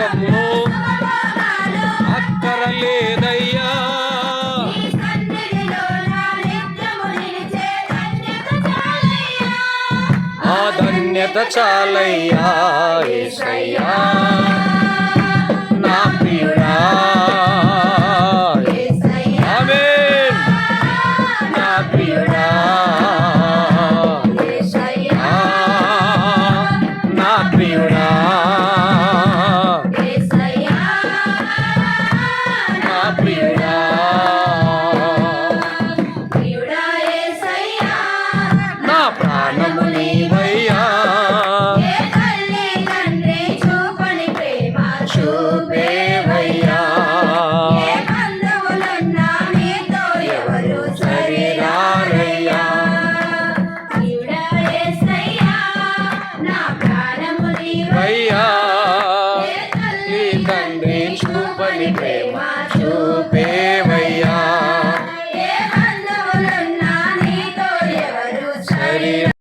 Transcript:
లోకంలో అక్కర లేదయ్యా ఆ ధన్యత చాలయ్యా ఏసయ్యా. ప్రియుడా. నా ప్రాణము నీవయ్యా. చూపేవయ్యా. ఎవరు సరియారయ్యా నా ప్రాణము నీవయ్యా. తండ్రి చూపని ప్రేమ কাছো